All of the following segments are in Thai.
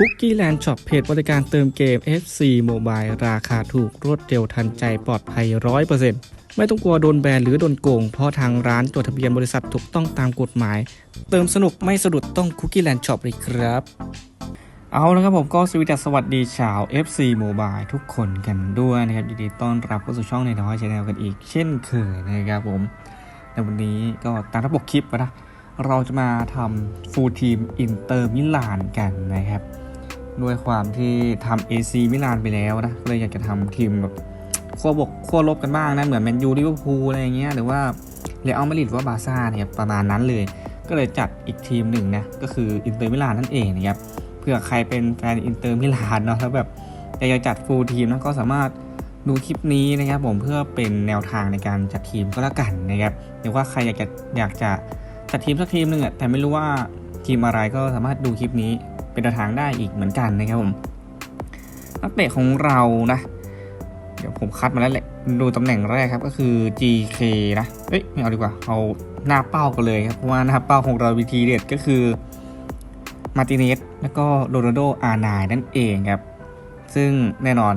คุกกี้แลนด์ช็อปเพจบริการเติมเกม FC Mobile ราคาถูกรวดเร็วทันใจปลอดภัย 100%ไม่ต้องกลัวโดนแบนหรือโดนโกง เพราะทางร้านจดทะเบียนบริษัทถูกต้องตามกฎหมาย เติมสนุกไม่สะดุดต้องคุกกี้แลนด์ช็อปเลยครับ เอาละครับผมก็สวัสดีสวัสดีชาว FC Mobile ทุกคนกันด้วยนะครับยินดีต้อนรับเข้าสู่ช่องในน้อยชาแนลกันอีก เช่นเคยนะครับผมในวันนี้ก็ตามระบบคลิปนะเราจะมาทำฟูลทีมอินเตอร์มิลานกันนะครับ ด้วยความที่ทำ AC มิลานไปแล้วนะเลยอยากจะทำทีมแบบขั้วบกขั้วลบกันบ้างนะ เหมือนแมนยูลิเวอร์พูลอะไรอย่างเงี้ยหรือว่าเรอัลมาดริดว่าบาร์ซ่าเนี่ยประมาณนั้นเลย ก็เลยจัดอีกทีมหนึ่งนะก็คืออินเตอร์มิลานนั่นเองนะครับเผื่อใครเป็นแฟนอินเตอร์มิลานเนาะแล้วแบบอยากจะจัดฟูลทีมนะก็สามารถดูคลิปนี้นะครับผมเพื่อเป็นแนวทางในการจัดทีมก็แล้วกันนะครับหรือว่าใครอยากจะอยากจะจัดทีมสักทีมหนึ่งอะแต่ไม่รู้ว่าทีมอะไรก็สามารถดูคลิปนี้ เป็นแนวทางได้อีกเหมือนกันนะครับผมนักเตะของเรานะ เดี๋ยวผมคัดมาแล้วแหละดูตำแหน่งแรกครับก็คือ GK นะเอ้ยไม่เอาดีกว่าเอาหน้าเป้ากันเลยครับเพราะว่าหน้าเป้าของเราวิธีเด็ดก็คือมาติเนสแล้วก็โรนัลโดอาร์ไนนั่นเองครับ ซึ่งแน่นอน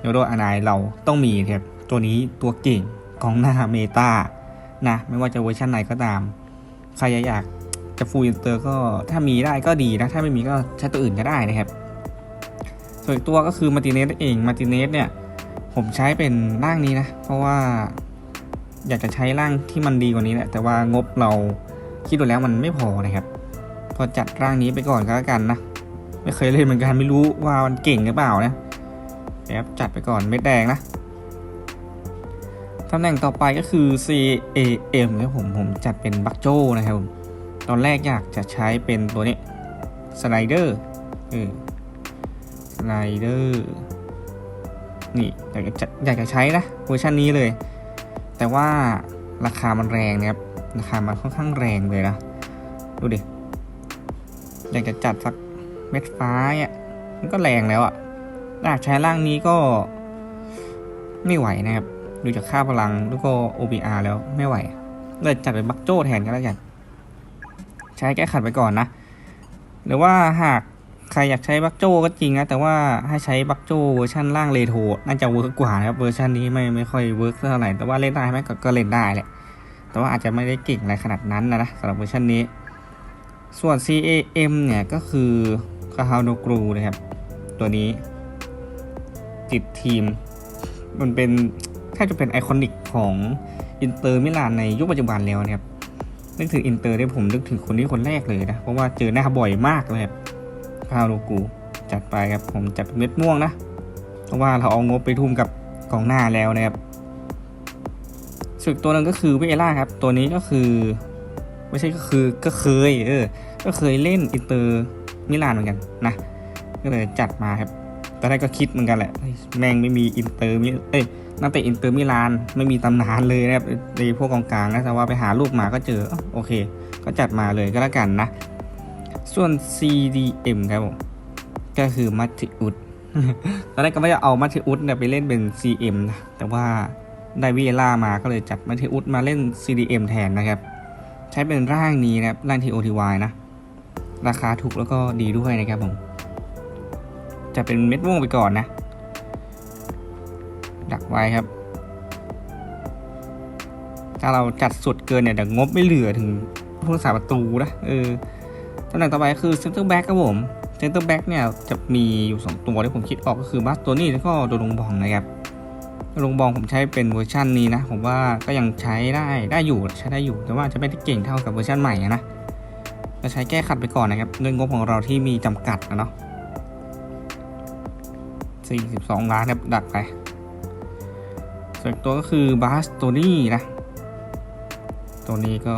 โรนัลโดอาร์ไนเราต้องมีครับตัวนี้ตัวเก่งของหน้าเมตานะ ไม่ว่าจะเวอร์ชันไหนก็ตาม ใครอยาก จะฟูลอินเตอร์ก็ถ้ามีได้ก็ดีนะ ถ้าไม่มีก็ใช้ตัวอื่นก็ได้นะครับ ส่วนอีกตัวก็คือมาติเนสเองมาติเนสเนี่ย ผมใช้เป็นร่างนี้นะ เพราะว่าอยากจะใช้ร่างที่มันดีกว่านี้แหละแต่ว่างบเราคิดดูแล้วมันไม่พอนะครับ พอจัดร่างนี้ไปก่อนก็แล้วกันนะ ไม่เคยเล่นเหมือนกันไม่รู้ว่ามันเก่งหรือเปล่านะแบบจัดไปก่อนเม็ดแดงนะตำแหน่งต่อไปก็คือ C A M ครับผมผมจัดเป็นบักโจนะครับผม ตอนแรกอยากจะใช้เป็นตัวนี้สไลเดอร์เออสไลเดอร์นี่อยากจะอยากจะใช้นะเวอร์ชันนี้เลย แต่ว่าราคามันแรงนะครับราคามันค่อนข้างแรงเลยนะดูดิอยากจะจัดสักเม็ดฟ้าอะมันก็แรงแล้วอะอยากใช้ร่างนี้ก็ไม่ไหวนะครับดูจากค่าพลังแล้วก็ OBR แล้วไม่ไหวเลยจัดเป็นบักโจ้แทนก็แล้วกัน ใช้แก้ขัดไปก่อนนะ หรือว่าหากใครอยากใช้บักโจก็จริงนะ แต่ว่าให้ใช้บักโจเวอร์ชันล่างเลโทน่าจะเวิร์กกว่านะครับเวอร์ชันนี้ไม่ไม่ค่อยเวิร์กเท่าไหร่แต่ว่าเล่นได้ไหมก็ก็เล่นได้แหละแต่ว่าอาจจะไม่ได้เก่งอะไรขนาดนั้นนะนะสำหรับเวอร์ชันนี้ ส่วน CAM เนี่ยก็คือคาฮาวโนกรูนะครับ ตัวนี้ ติดทีม มันเป็นแทบจะเป็นไอคอนิกของอินเตอร์มิลานในยุคปัจจุบันแล้วนะครับ นึกถึงอินเตอร์ได้ผมนึกถึงคนนี้คนแรกเลยนะ เพราะว่าเจอหน้าบ่อยมากเลยครับพาวโลกูจัดไปครับผมจัดเป็นเม็ดม่วงนะ เพราะว่าเราเอางบไปทุ่มกับกองหน้าแล้วนะครับส่วนอีกตัวนึงก็คือเวล่าครับ ตัวนี้ก็คือ ไม่ใช่ก็คือก็เคยเออ ก็เคยเล่นอินเตอร์มิลานเหมือนกันนะ ก็เลยจัดมาครับตอนแรกก็คิดเหมือนกันแหละแม่งไม่มีอินเตอร์มิเอ้ย นักเตะอินเตอร์มิลานไม่มีตำนานเลยนะครับในพวกกองกลางนะแต่ว่าไปหารูปมาก็เจอโอเค ก็จัดมาเลยก็แล้วกันนะ ส่วน CDM ครับผมก็คือมัตติอุดตอนแรกก็ไม่ได้เอามัตติอุดเนี่ยไปเล่นเป็น CM นะแต่ว่าได้วิเอล่ามาก็เลยจัดมัตติอุดมาเล่น CDM แทนนะครับ ใช้เป็นร่างนี้นะครับร่าง TOTY นะ ราคาถูกแล้วก็ดีด้วยนะครับผมจะเป็นเม็ดม่วงไปก่อนนะ ดักไว้ครับ ถ้าเราจัดสุดเกินเนี่ยเดี๋ยวงบไม่เหลือถึงผู้รักษาประตูนะเออตำแหน่งต่อไปคือเซนเตอร์แบ็กครับผมเซนเตอร์แบ็กเนี่ยจะมีอยู่ 2 ตัวที่ผมคิดออกก็คือบัสตัวนี้แล้วก็โดลงบองนะครับโดลงบองผมใช้เป็นเวอร์ชันนี้นะ ผมว่าก็ยังใช้ได้ได้อยู่ใช้ได้อยู่ แต่ว่าจะไม่ได้เก่งเท่ากับเวอร์ชันใหม่อะนะจะใช้แก้ขัดไปก่อนนะครับด้วยงบของเราที่มีจำกัดนะเนาะ42 ล้านครับดักไป ส่วนอีกตัวก็คือบัสตัวนี้นะ ตัวนี้ก็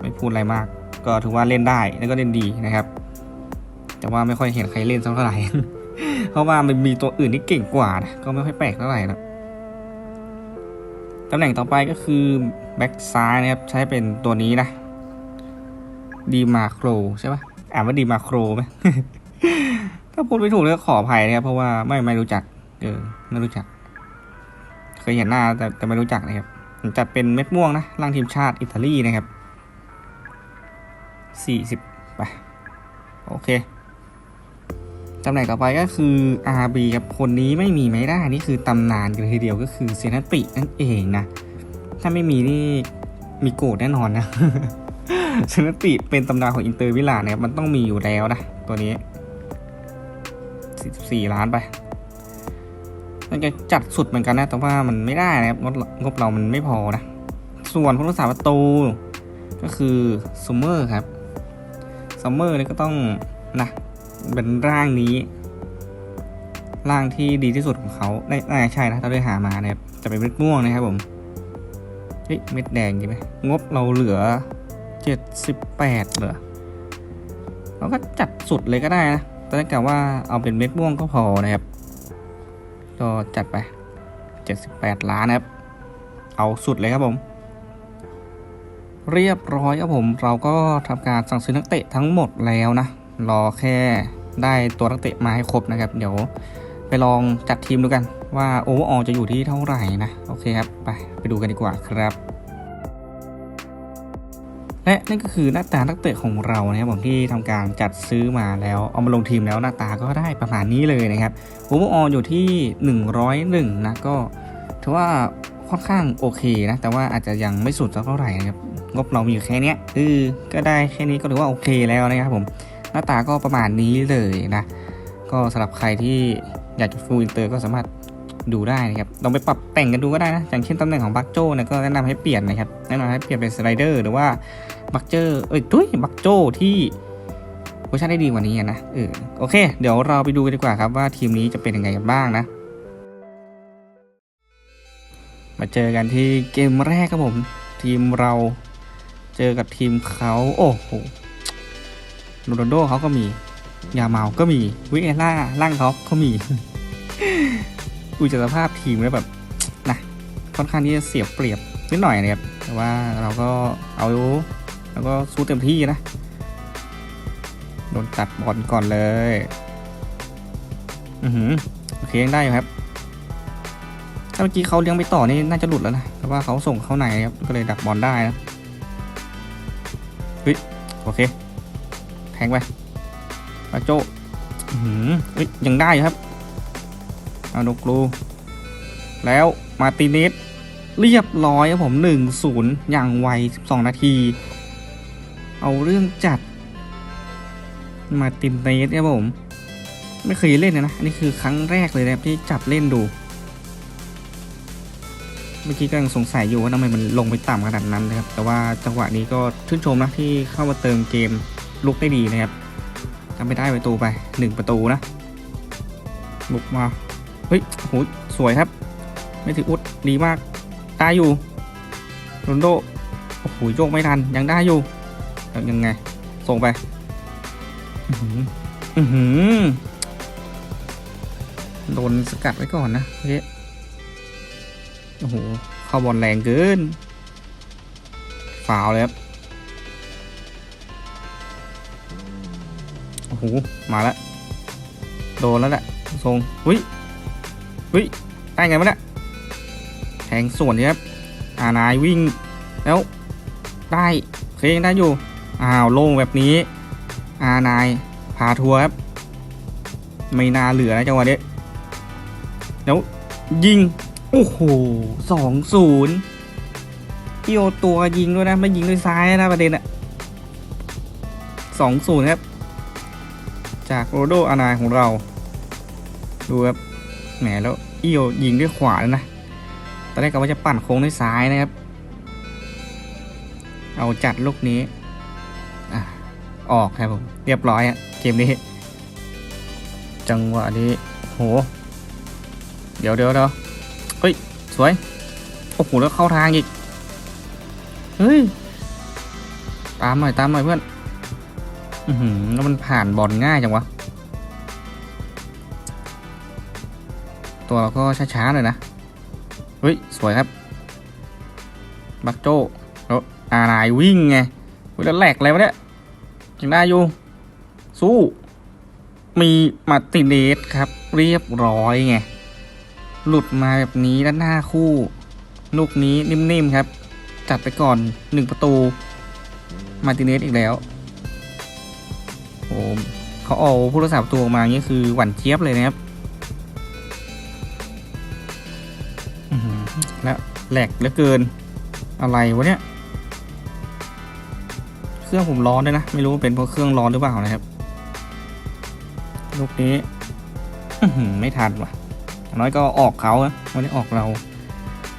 ไม่พูดอะไรมาก ก็ถือว่าเล่นได้แล้วก็เล่นดีนะครับ แต่ว่าไม่ค่อยเห็นใครเล่นสักเท่าไหร่ เพราะว่ามันมีตัวอื่นที่เก่งกว่านะก็ไม่ค่อยแปลกเท่าไหร่นะตำแหน่งต่อไปก็คือแบ็กซ้ายนะครับใช้เป็นตัวนี้นะดีมาโครใช่ปะอ่านว่าดีมาโครไหมถ้าพูดไม่ถูกก็ขออภัยนะครับเพราะว่าไม่ไม่รู้จักเออไม่รู้จัก เคยเห็นหน้าแต่แต่ไม่รู้จักนะครับจัดเป็นเม็ดม่วงนะร่างทีมชาติอิตาลีนะครับสี่สิบไป โอเคตำแหน่งต่อไปก็คือ RB ครับ คนนี้ไม่มีไม่ได้ นี่คือตำนานกันทีเดียวก็คือเซนตินั่นเองนะ ถ้าไม่มีนี่มีโกรธแน่นอนนะเซนติเป็นตำนานของอินเตอร์วิลานะครับ มันต้องมีอยู่แล้วนะ ตัวนี้ 44 ล้านไป มันจะจัดสุดเหมือนกันนะ แต่ว่ามันไม่ได้นะครับงบงบเรามันไม่พอนะ ส่วนผู้รักษาประตู ก็คือซูเมอร์ครับซัมเมอร์นี่ก็ต้องนะเป็นร่างนี้ ร่างที่ดีที่สุดของเขาได้น่ใช่นะถ้าได้หามานะครับจะเป็นเม็ดม่วงนะครับผมเฮ้ยเม็ดแดงใช่ไหมงบเราเหลือ78เหรอเราก็จัดสุดเลยก็ได้นะแต่ถ้าเกิดว่าเอาเป็นเม็ดม่วงก็พอนะครับ ก็จัดไป 78 ล้านนะครับ เอาสุดเลยครับผม เรียบร้อยครับผม เราก็ทำการสั่งซื้อนักเตะทั้งหมดแล้วนะ รอแค่ได้ตัวนักเตะมาให้ครบนะครับ เดี๋ยวไปลองจัดทีมดูกันว่าโอเวอร์ออจะอยู่ที่เท่าไหร่นะ โอเคครับ ไปไปดูกันดีกว่าครับ และนี่นก็คือหน้าตานักเตะของเรานะครับผมที่ทำการจัดซื้อมาแล้วเอามาลงทีมแล้วหน้าตาก็ได้ประมาณนี้เลยนะครับโอเวอร์อออยู่ที่ 101 นะก็ถือว่าค่อนข้างโอเคนะ แต่ว่าอาจจะยังไม่สุดสักเท่าไหร่นะครับงบเรามีอยู่แค่นี้คือก็ได้แค่นี้ก็ถือว่าโอเคแล้วนะครับผมหน้าตาก็ประมาณนี้เลยนะก็สำหรับใครที่อยากจะฟูลอินเตอร์ก็สามารถดูได้นะครับลองไปปรับแต่งกันดูก็ได้นะ อย่างเช่นตำแหน่งของบัคโจเนี่ยก็แนะนำให้เปลี่ยนนะครับ แนะนำให้เปลี่ยนเป็นสไลเดอร์หรือว่า บัคเจอร์เอ้ยตุ้ยบัคโจที่เวอร์ชันได้ดีกว่านี้นะเออโอเค เดี๋ยวเราไปดูกันดีกว่าครับว่าทีมนี้จะเป็นยังไงกันบ้างนะ มาเจอกันที่เกมแรกครับผม ทีมเราเจอกับทีมเขาโอ้โหโรนัลโดเขาก็มี ยาเมาก็มี วิเอล่าร่างเขาก็มีดูจากสภาพทีมแล้วแบบนะค่อนข้างที่จะเสียเปรียบนิดหน่อยนะครับแต่ว่าเราก็เอา แล้วก็สู้เต็มที่นะ โดนตัดบอลก่อนเลย อือหือโอเคยังได้อยู่ครับ ถ้าเมื่อกี้เขาเลี้ยงไปต่อนี่น่าจะหลุดแล้วนะแต่ว่าเขาส่งเข้าในครับ ก็เลยดักบอลได้นะเฮ้ยโอเค แทงไปปาโจอือหือเฮ้ยยังได้อยู่ครับเอาดกลูแล้วมาติเนสเรียบร้อยครับผม 1-0 อย่างไว 12 นาที เอาเรื่องจัด มาตินเนสครับผม ไม่เคยเล่นนะ อันนี้คือครั้งแรกเลยนะครับที่จับเล่นดู เมื่อกี้ก็ยังสงสัยอยู่ว่าทำไมมันลงไปต่ำขนาดนั้นนะครับ แต่ว่าจังหวะนี้ก็ชื่นชมนะที่เข้ามาเติมเกมลุกได้ดีนะครับทำไปได้ประตูไป1ประตูนะบุกมา เฮ้ยโหสวยครับ ไม่ถืออุดดีมากได้อยู่โรนโดโอ้โหโยกไม่ทันยังได้อยู่ ยังไง ส่งไป อือหืออื้อหือโดนสกัดไว้ก่อนนะโอเคโอ้โห เข้าบอลแรงเกินฟาวเลยครับ โอ้โห มาแล้ว โดนแล้วแหละทรงหุ้ยหุ้ยได้ไงวะเนี่ยแทงส่วนนี้ครับ อานายวิ่ง แล้ว ได้โอเคยังได้อยู่ อ้าวโล่งแบบนี้อานายพาทัวร์ครับ ไม่น่าเหลือนะจังหวะนี้แล้วยิง โอ้โหสองศูนย์เกี่ยวตัวยิงด้วยนะ ไม่ยิงด้วยซ้ายนะประเด็นอะสองศูนย์ครับ จากโรโดอานายของเรา ดูครับ แหมแล้วอี่ยวยิงด้วยขวาแล้วนะ ตอนแรกก็ว่าจะปั่นโค้งด้วยซ้ายนะครับ เอาจัดลูกนี้ ออกครับผมเรียบร้อยอะเกมนี้ จังหวะนี้โห เดี๋ยวเดี๋ยวเดี๋ยวเฮ้ย สวย โอ้โห แล้วเข้าทางอีก เฮ้ย ตามหน่อยตามหน่อยเพื่อน อือหือแล้วมันผ่านบอลง่ายจังวะ ตัวเราก็ช้าๆหน่อยนะ เฮ้ย สวยครับ บักโจแล้วอานายวิ่งไงเวลาแหลกอะไรวะเนี่ย ยังได้อยู่ สู้ มีมาร์ติเนสครับ เรียบร้อยไง หลุดมาแบบนี้ด้านหน้าคู่ ลูกนี้นิ่มๆครับ จัดไปก่อนหนึ่งประตู มาร์ติเนสอีกแล้วโอ้เขาเอาผู้รักษาประตูออกมาอย่างนี้คือหวั่นเจี๊ยบเลยนะครับแล้วแหลกเหลือเกินอะไรวะเนี่ย เครื่องผมร้อนด้วยนะ ไม่รู้เป็นเพราะเครื่องร้อนหรือเปล่านะครับ ลูกนี้อไม่ทันว่ะน้อยก็ออกเขาไม่ได้ออกเรา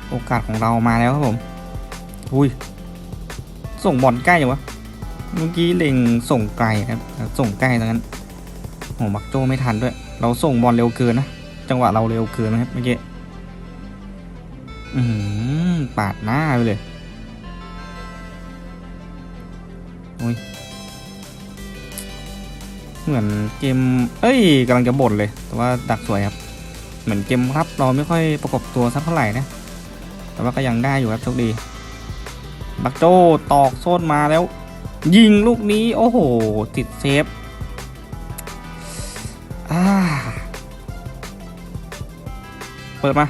โอกาสของเรามาแล้วครับผมอุ้ย ส่งบอลใกล้ยังวะ เมื่อกี้เล็งส่งไกลนะครับ ส่งใกล้ตรงนั้นโหมักโจไม่ทันด้วย เราส่งบอลเร็วเกินนะ จังหวะเราเร็วเกินนะครับเมื่อกี้ อือหือปาดหน้าไปเลย อ้ยเหมือนเกม เอ้ยกำลังจะบ่นเลย แต่ว่าดักสวยครับ เหมือนเกมรับเราไม่ค่อยประกบตัวสักเท่าไหร่นะ แต่ว่าก็ยังได้อยู่ครับโชคดี บักโจตอกโซนมาแล้ว ยิงลูกนี้ โอ้โห ติดเซฟเปิดมา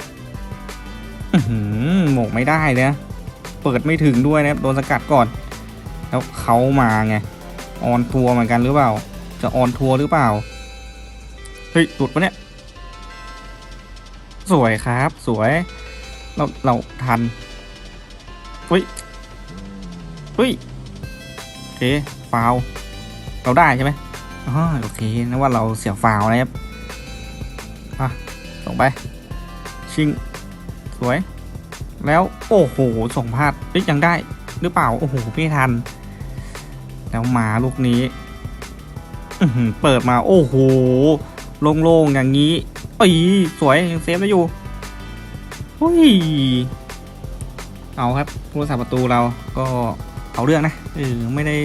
อื้อหือหมกไม่ได้เลยนะ เปิดไม่ถึงด้วยนะครับ โดนสกัดก่อน แล้วเขามาไงออนทัวร์เหมือนกันหรือเปล่า จะออนทัวร์หรือเปล่า เฮ้ยหลุดปะเนี่ย สวยครับสวย เราเราทันเฮ้ยเฮ้ยโอเคฟาวเราได้ใช่ไหมอ๋อโอเคนึกว่าเราเสียฟาวนะครับอะส่งไป ชิง สวย แล้ว โอ้โหส่งพลาดเอ้ยยังได้หรือเปล่า โอ้โห ไม่ทัน แล้วมาลูกนี้เปิดมาโอ้โหโล่งๆอย่างนี้เอ้ยสวยยังเซฟได้อยู่เฮ้ยเอาครับผู้รักษาประตูเราก็เอาเรื่องนะเออไม่ได้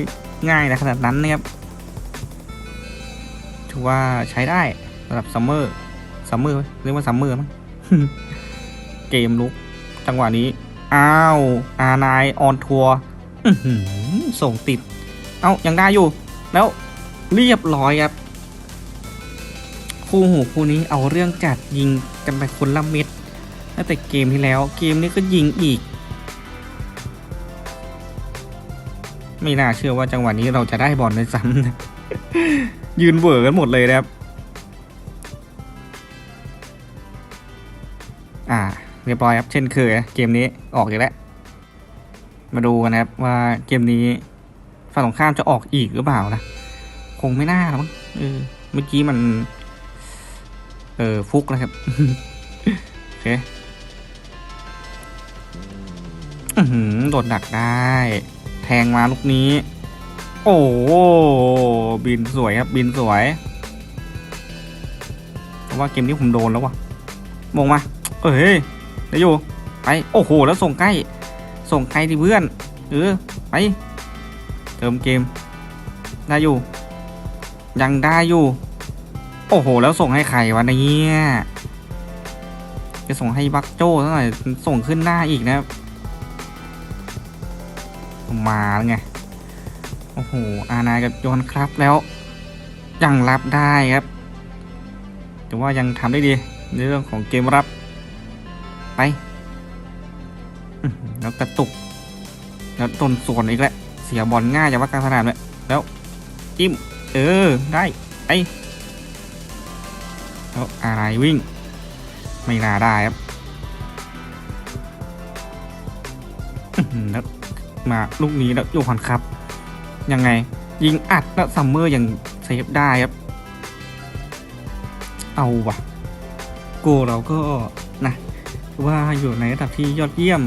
ง่ายนะขนาดนั้นนะครับถือว่าใช้ได้สำหรับซัมเมอร์ซัมเมอร์เรียกว่าซัมเมอร์มั้งเกมลุกจังหวะนี้ อ้าว อานายออนทัวร์ส่งติด เอายังได้อยู่ แล้วเรียบร้อยครับ คู่หูคู่นี้เอาเรื่องจัดยิงกันไปคนละเม็ดตั้งแต่เกมที่แล้ว เกมนี้ก็ยิงอีก ไม่น่าเชื่อว่าจังหวะนี้เราจะได้บอลในซ้ำนะยืนเวอร์กันหมดเลยนะครับ อ่า เรียบร้อยครับ เช่นเคยเกมนี้ออกอีกแล้ว มาดูกันนะครับว่าเกมนี้ ฝั่งตรงข้ามจะออกอีกหรือเปล่านะ คงไม่น่าหรอกมั้งเออ เมื่อกี้มัน เออฟุกนะครับ โอเคหือโดดดักได้ แทงมาลูกนี้ โอ้โหบินสวยครับ บินสวยเพราะว่าเกมนี้ผมโดนแล้ววะมองมา เอ้ยเดี๋ยวอยู่ไป โอ้โห แล้วส่งใกล้ ส่งใกล้ดิเพื่อน เออ ไป เติมเกม ได้อยู่ ยังได้อยู่ โอ้โห แล้วส่งให้ใครวะเนี่ยจะส่งให้บักโจ้เท่าไหร่ส่งขึ้นหน้าอีกนะมาไง โอ้โห อานายกับโยนครับแล้ว ยังรับได้ครับ แต่ว่ายังทำได้ดี ในเรื่องของเกมรับ ไป แล้วกระตุก แล้วตนส่วนอีกแล้ว เสียบอลง่ายจากว่ากลางสนามเลยแล้วจิ้มเออได้ไอแล้วอะไรวิ่ง ไม่น่าได้ครับแล้วมาลูกนี้แล้วโยฮันครับ ยังไง ยิงอัดแล้วซัมเมอร์ยังเซฟได้ครับ เอาวะโกเราก็นะว่าอยู่ในระดับที่ยอดเยี่ยม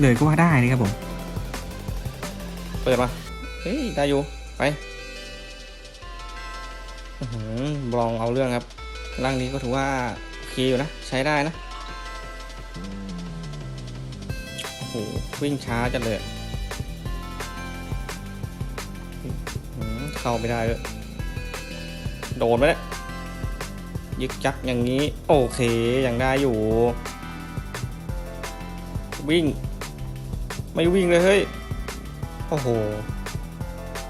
เลยก็ว่าได้นะครับผม เปิดมาเฮ้ยได้อยู่ไปบลองเอาเรื่องครับร่างนี้ก็ถือว่าโอเคอยู่นะ ใช้ได้นะโอ้โหวิ่งช้าจังเลยเข้าไม่ได้เลยโดนไปแล้วยึกยักอย่างนี้ โอเคยังได้อยู่ วิ่ง ไม่วิ่งเลยเฮ้ย โอ้โห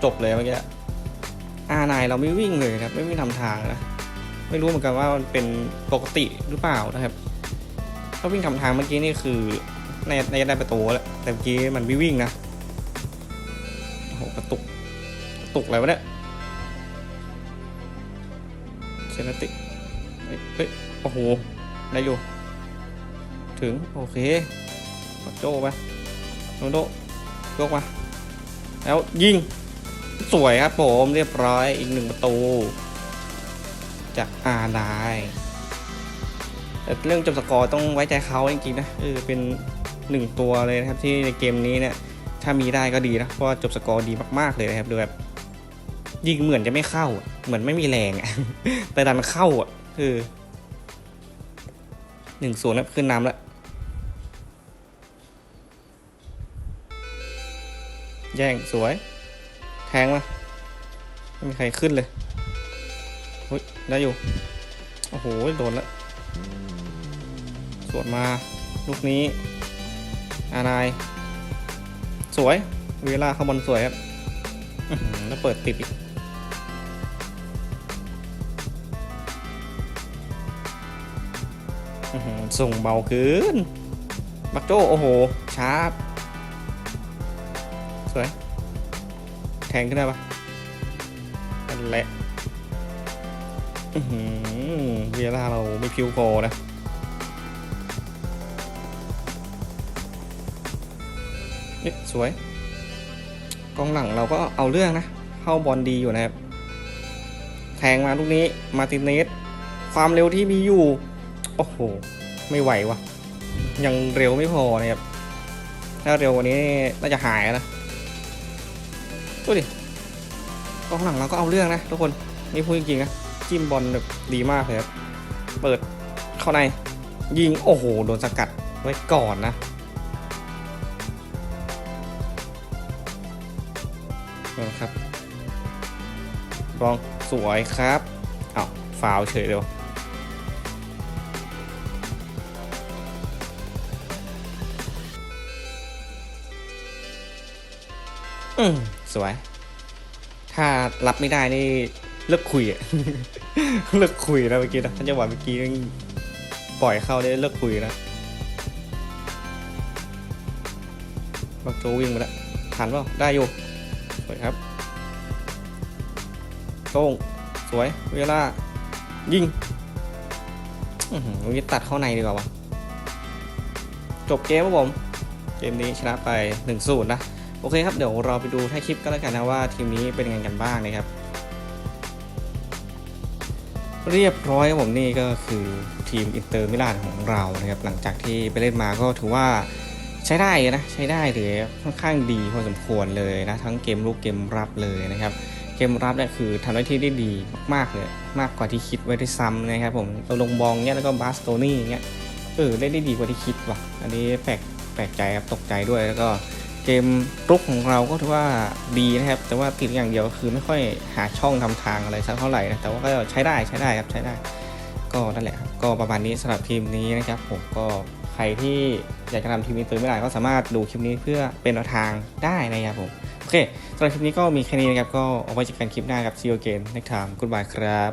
จบเลยเมื่อกี้อานายเราไม่วิ่งเลยนะครับ ไม่วิ่งทำทางนะ ไม่รู้เหมือนกันว่ามันเป็นปกติหรือเปล่านะครับ ถ้าวิ่งทำทางเมื่อกี้นี่คือในในได้ประตูแล้วแต่เมื่อกี้มันไม่วิ่งนะโอ้โหกระตุกกระตุกอะไรวะเนี่ยเซนติเฮ้ยโอ้โหได้อยู่ ถึง โอเคโจไปโนโดยกมา แล้วยิง สวยครับผมเรียบร้อยอีกหนึ่งประตู จากอาไลแต่เรื่องจบสกอร์ต้องไว้ใจเขาจริงๆนะเออเป็นหนึ่งตัวเลยนะครับที่ในเกมนี้เนี่ยถ้ามีได้ก็ดีนะเพราะาจบสกอร์ดีมากๆเลยนะครับดูแบบยิงเหมือนจะไม่เข้า เหมือนไม่มีแรง แต่ดันเข้าอะคือหนึ่งศูนย์แล้วขึ้นน้ำแล้ว แย่งสวย แทงมาไม่มีใครขึ้นเลยเฮ้ยได้อยู่ โอ้โห โดนแล้วสวนมา ลูกนี้ อานาย สวย เวลาเข้าบอลสวยครับแล้วเปิดติดอีกส่งเบาเกินบักโจโอ้โห ชาร์ แทงขึ้นได้ปะนั่นแหละอื้อหือเวลาเราไม่พิวโกนะนี่สวย กองหลังเราก็เอาเรื่องนะ เข้าบอลดีอยู่นะครับ แทงมาลูกนี้มาติเนส ความเร็วที่มีอยู่ โอ้โห ไม่ไหววะยังเร็วไม่พอนะครับ ถ้าเร็วกว่านี้น่าจะหายนะ ดูดิกองหลังเราก็เอาเรื่องนะทุกคนนี่พูดจริงๆนะจิ้มบอลแบบดีมากเลยครับเปิดเข้าในยิงโอ้โหโดนสกัดไว้ก่อนนะนะครับรองสวยครับอ้าวฟาวเฉยเลยวอืม สวย ถ้ารับไม่ได้นี่เลิกคุยอะเลิกคุยนะเมื่อกี้นะท่านจังหวะเมื่อกี้ยังปล่อยเข้าได้เลิกคุยนะบักโจวิ่งมาแล้วทันเปล่าได้อยู่สวยครับโต้งสวยเวลายิงอือหือวันนี้ตัดเข้าในดีกว่าวะจบเกมครับผม เกมนี้ชนะไป1 0นะ โอเคครับเดี๋ยวเราไปดูท้ายคลิปก็แล้วกันนะว่าทีมนี้เป็นยังไงกันบ้างนะครับ เรียบร้อยครับผมนี่ก็คือทีมอินเตอร์มิลานของเรานะครับหลังจากที่ไปเล่นมาก็ถือว่าใช้ได้นะใช้ได้เลยค่อนข้างดีพอสมควรเลยนะทั้งเกมลุกเกมรับเลยนะครับเกมรับเนี่ยคือทำหน้าที่ได้ดีมากๆเลยมากกว่าที่คิดไว้ด้วยซ้ำนะครับผมตัวลงบองเนี่ยแล้วก็บาสโตนี่เนี่ยเออได้ได้ดีกว่าที่คิดว่ะอันนี้แปลกแปลกใจครับตกใจด้วยแล้วก็ เกมรุกของเราก็ถือว่าดีนะครับ แต่ว่าติดอย่างเดียวคือไม่ค่อยหาช่องทำทางอะไรสักเท่าไหร่นะแต่ว่าก็ใช้ได้ใช้ได้ครับใช้ได้ ก็นั่นแหละครับก็ประมาณนี้สำหรับทีมนี้นะครับ ผมก็ใครที่อยากจะทำทีมอินเตอร์ไม่ได้ก็สามารถดูคลิปนี้เพื่อเป็นแนวทางได้นะครับผมโอเคสำหรับคลิปนี้ก็มีแค่นี้นะครับก็เอาไว้เจอกันคลิปหน้ากับซีโอเกนในทางกุ o บายครับ